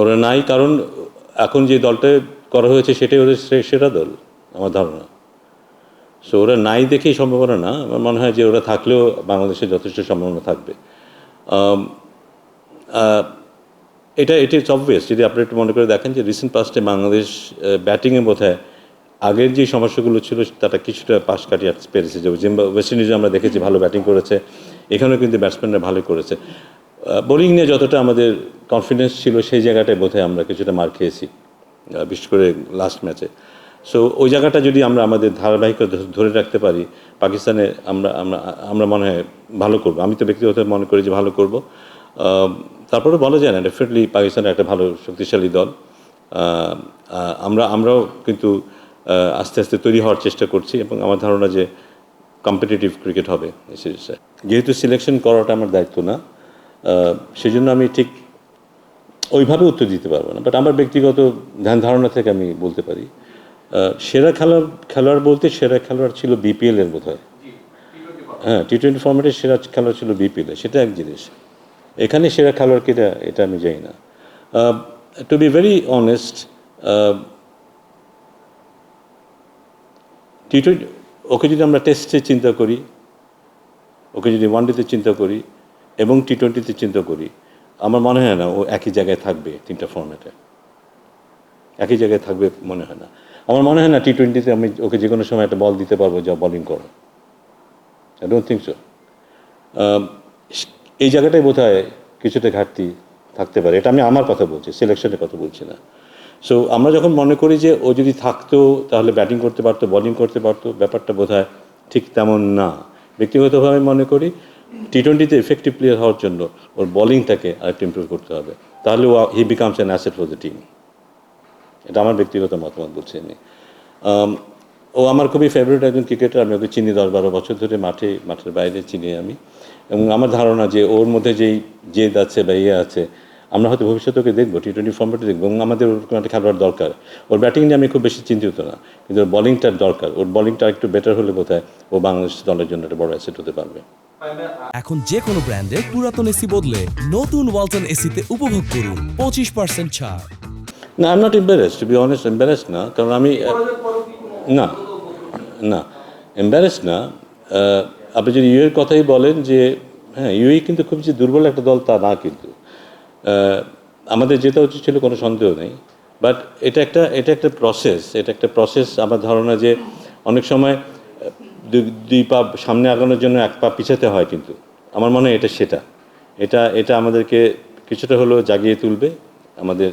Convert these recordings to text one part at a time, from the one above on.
ওরা নাই কারণ এখন যে দলটা করা হয়েছে সেটাই ওদের সেরা দল, আমার ধারণা। সো ওরা নাই দেখেই সম্ভাবনা না। আমার মনে হয় যে ওরা থাকলেও বাংলাদেশে যথেষ্ট সম্ভাবনা থাকবে। এটা এটা অবভিয়াস যদি আপনি একটু মনে করে দেখেন যে রিসেন্ট পাস্টে বাংলাদেশ ব্যাটিংয়ে বোধ আগের যে সমস্যাগুলো ছিল, তারা কিছুটা পাশ কাটিয়ে পেরেছে। যে ওয়েস্ট ইন্ডিজে আমরা দেখেছি ভালো ব্যাটিং করেছে। এখানেও কিন্তু ব্যাটসম্যানরা ভালো করেছে। বোলিং নিয়ে যতটা আমাদের কনফিডেন্স ছিল, সেই জায়গাটায় বোধহয় আমরা কিছুটা মার খেয়েছি বিশেষ করে লাস্ট ম্যাচে সো ওই জায়গাটা যদি আমরা আমাদের ধারাবাহিকতা ধরে রাখতে পারি, পাকিস্তানে আমরা আমরা আমরা মনে হয় ভালো করব। আমি তো ব্যক্তিগত মনে করি যে ভালো করব। তারপরে বলা যায় না ডেফিনেটলি পাকিস্তানের একটা ভালো শক্তিশালী দল। আমরা, আমরাও কিন্তু আস্তে আস্তে তৈরি হওয়ার চেষ্টা করছি এবং আমার ধারণা যে কম্পিটিটিভ ক্রিকেট হবে। এই সিরিজটা যেহেতু সিলেকশন করাটা আমার দায়িত্ব না সেজন্য আমি ঠিক ওইভাবে উত্তর দিতে পারব না। বাট আমার ব্যক্তিগত ধ্যান ধারণা থেকে আমি বলতে পারি সেরা খেলোয়াড় খেলোয়াড় বলতে সেরা খেলোয়াড় ছিল বিপিএল এর বোধ হয় হ্যাঁ টি টোয়েন্টি ফর্মেটের সেরা খেলোয়াড় ছিল বিপিএল সেটা এক জিনিস। এখানে সেরা খেলোয়াড় কিনা এটা আমি জানি না। To be very honest T twenty okay যদি আমরা টেস্টে চিন্তা করি, ওকে যদি ওয়ানডেতে চিন্তা করি এবং টি টোয়েন্টিতে চিন্তা করি। আমার মনে হয় না ও একই জায়গায় থাকবে তিনটা ফর্ম্যাটে একই জায়গায় থাকবে মনে হয় না। আমার মনে হয় না টি টোয়েন্টিতে আমি ওকে যে কোনো সময় একটা বল দিতে পারব যা বলিং করো। আই ডোন্ট থিঙ্ক সো এই জায়গাটাই বোধ হয় কিছুটা ঘাটতি থাকতে পারে। এটা আমি আমার কথা বলছি সিলেকশনের কথা বলছি না। সো আমরা যখন মনে করি যে ও যদি থাকতো, তাহলে ব্যাটিং করতে পারতো বলিং করতে পারতো, ব্যাপারটা বোধ ঠিক তেমন না। ব্যক্তিগতভাবে মনে করি টি টোয়েন্টিতে এফেক্টিভ প্লেয়ার হওয়ার জন্য ওর বলিংটাকে আরেকটু ইমপ্রুভ করতে হবে। তাহলে ও he becomes an asset for the team এটা আমার ব্যক্তিগত মতামত বলছি আমি। ও আমার খুবই ফেভারিট একজন ক্রিকেটার আমি ওকে চিনি দশ বারো বছর ধরে মাঠে, মাঠের বাইরে চিনি আমি। এবং আমার ধারণা যে ওর মধ্যে যেই জেদ আছে বা ইয়ে আছে, আমরা হয়তো ভবিষ্যতে ওকে দেখব টি টোয়েন্টি ফর্মেটে দেখব, এবং আমাদের ওরকম একটা খেলোয়াড় দরকার। ওর ব্যাটিং নিয়ে আমি খুব বেশি চিন্তিত না, কিন্তু ওর বলিংটার দরকার। ওর বলিংটা একটু বেটার হলে বোধ হয় ও বাংলাদেশ দলের জন্য একটা বড় অ্যাসেট হতে পারবে। এখন যে কোনো ব্র্যান্ডের পুরাতন এসি বদলে নতুন ওয়ালটন এসিতে উপভোগ করুন পঁচিশ পার্সেন্ট ছাড়। না I not embarrass to be honest embarrass না, কারণ আমি না না এম্বারেস না। আপনি যদি ইউএর কথাই বলেন যে হ্যাঁ ইউএ কিন্তু খুব যে দুর্বল একটা দল তা না কিন্তু। আমাদের যেটা উচিত ছিল, কোনো সন্দেহ নেই। বাট এটা একটা এটা একটা প্রসেস এটা একটা প্রসেস আমার ধারণা যে অনেক সময় দুই- পা সামনে আগানোর জন্য এক পা পিছাতে হয় কিন্তু। আমার মনে হয় এটা সেটা। এটা এটা আমাদেরকে কিছুটা হলেও জাগিয়ে তুলবে, আমাদের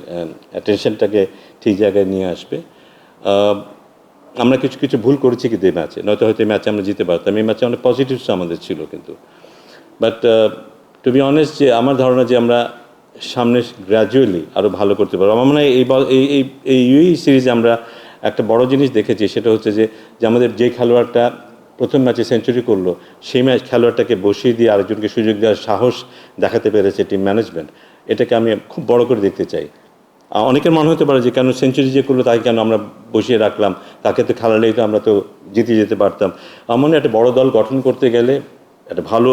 অ্যাটেনশনটাকে ঠিক জায়গায় নিয়ে আসবে। আমরা কিছু কিছু ভুল করেছি কিন্তু এই ম্যাচে। নয়তো হয়তো এই ম্যাচে আমরা জিতে পারতাম। এই ম্যাচে অনেক পজিটিভস আমাদের ছিল কিন্তু। বাট টু বি অনেস্ট যে আমার ধারণা যে আমরা সামনে গ্র্যাজুয়ালি আরও ভালো করতে পারব। আমার মনে হয় এই এই এই ইউই সিরিজে আমরা একটা বড় জিনিস দেখেছি, সেটা হচ্ছে যে আমাদের যে খেলোয়াড়টা প্রথম ম্যাচে সেঞ্চুরি করল। সেই ম্যাচ খেলোয়াড়টাকে বসিয়ে দিয়ে আরেকজনকে সুযোগ দেওয়ার সাহস দেখাতে পেরেছে টিম ম্যানেজমেন্ট। এটাকে আমি খুব বড় করে দেখতে চাই। অনেকের মনে হতে পারে যে, কেন সেঞ্চুরি যে করল তাকে কেন আমরা বসিয়ে রাখলাম? তাকে তো খেলালেই তো আমরা তো জিতে যেতে পারতাম। আমার একটা বড় দল গঠন করতে গেলে একটা ভালো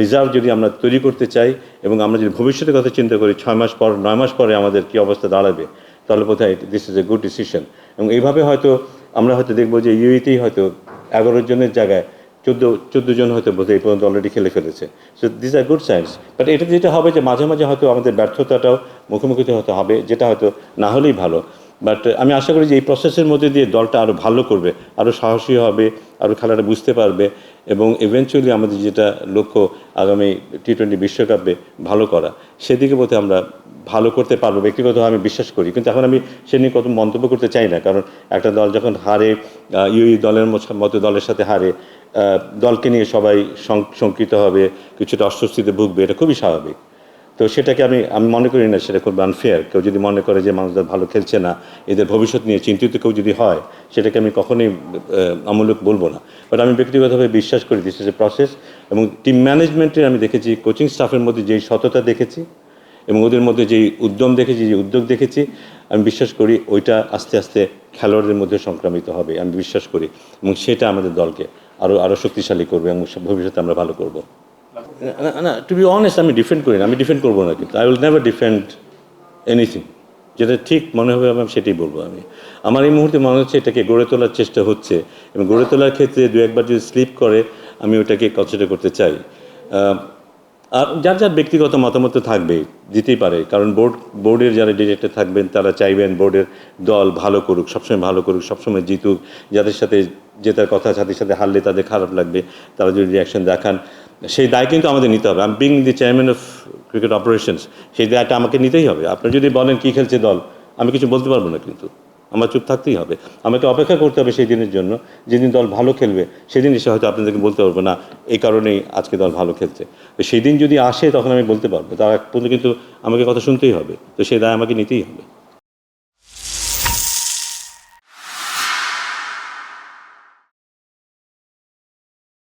রিজার্ভ যদি আমরা তৈরি করতে চাই এবং আমরা যদি ভবিষ্যতের কথা চিন্তা করি, ছয় মাস পর, নয় মাস পরে আমাদের কী অবস্থা দাঁড়াবে? তাহলে বোধ হয় this is a good decision এবং এইভাবে হয়তো আমরা হয়তো দেখব যে ইউইতেই হয়তো এগারো জনের জায়গায় চোদ্দ চোদ্দ জন হয়তো বোধহয় এই পর্যন্ত অলরেডি খেলে ফেলেছে। So this are good signs but এটা যেটা হবে যে মাঝে মাঝে হয়তো আমাদের ব্যর্থতাটাও মুখোমুখি হতে হবে, যেটা হয়তো না হলেই ভালো। বাট আমি আশা করি যে এই প্রসেসের মধ্যে দিয়ে দলটা আরও ভালো করবে আরও সাহসী হবে আরও খেলাটা বুঝতে পারবে এবং ইভেনচুয়ালি আমাদের যেটা লক্ষ্য আগামী টি টোয়েন্টি বিশ্বকাপে ভালো করা। সেদিকে বোধহয় আমরা ভালো করতে পারব, ব্যক্তিগতভাবে আমি বিশ্বাস করি। কিন্তু এখন আমি সে নিয়ে কত মন্তব্য করতে চাই না, কারণ একটা দল যখন হারে ইউই দলের মতো দলের সাথে হারে দলকে নিয়ে সবাই শঙ্ক- শঙ্কিত হবে, কিছুটা অস্বস্তিতে ভুগবে, এটা খুবই স্বাভাবিক। তো সেটাকে আমি আমি মনে করি না সেটা খুব আনফেয়ার কেউ যদি মনে করে যে মানুষদের ভালো খেলছে না, এদের ভবিষ্যৎ নিয়ে চিন্তিত কেউ যদি হয়, সেটাকে আমি কখনোই আমূলক বলব না। বাট আমি ব্যক্তিগতভাবে বিশ্বাস করি দিস এ প্রসেস এবং টিম ম্যানেজমেন্টের আমি দেখেছি কোচিং স্টাফের মধ্যে যেই সততা দেখেছি এবং ওদের মধ্যে যেই উদ্যম দেখেছি, যে উদ্যোগ দেখেছি, আমি বিশ্বাস করি ওইটা আস্তে আস্তে খেলোয়াড়দের মধ্যে সংক্রামিত হবে, আমি বিশ্বাস করি। এবং সেটা আমাদের দলকে আরও আরও শক্তিশালী করবে এবং ভবিষ্যতে আমরা ভালো করব। না না টু বি অনেস্ট আমি ডিফেন্ড করি না, আমি ডিফেন্ড করব না কিন্তু। I will never defend anything যেটা ঠিক মনে হবে আমি সেটাই বলব আমি। আমার এই মুহূর্তে মনে হচ্ছে এটাকে গড়ে তোলার চেষ্টা হচ্ছে। এবং গড়ে তোলার ক্ষেত্রে দু একবার যদি স্লিপ করে, আমি ওটাকে কনসিডার করতে চাই। যার যার ব্যক্তিগত মতামত তো থাকবেই দিতেই পারে। কারণ বোর্ড, বোর্ডের যারা ডিরেক্টর থাকবেন, তারা চাইবেন বোর্ডের দল ভালো করুক, সবসময় ভালো করুক, সবসময় জিতুক। যাদের সাথে জেতার কথা, সাথে সাথে হারলে তাদের খারাপ লাগবে, তারা যদি রিয়াকশন দেখান, সেই দায় কিন্তু আমাদের নিতে হবে। আমি being the chairman of cricket operations সেই দায়টা আমাকে নিতেই হবে। আপনি যদি বলেন কী খেলছে দল, আমি কিছু বলতে পারব না কিন্তু। আমার চুপ থাকতেই হবে। আমাকে অপেক্ষা করতে হবে সেই দিনের জন্য। যেদিন দল ভালো খেলবে, সেদিন এসে হয়তো আপনাদেরকে বলতে পারব, না, এই কারণেই আজকে দল ভালো খেলছে। তো সেই দিন যদি আসে, তখন আমি বলতে পারব। তার এক কিন্তু আমাকে কথা শুনতেই হবে। তো সেই দায় আমাকে নিতেই হবে।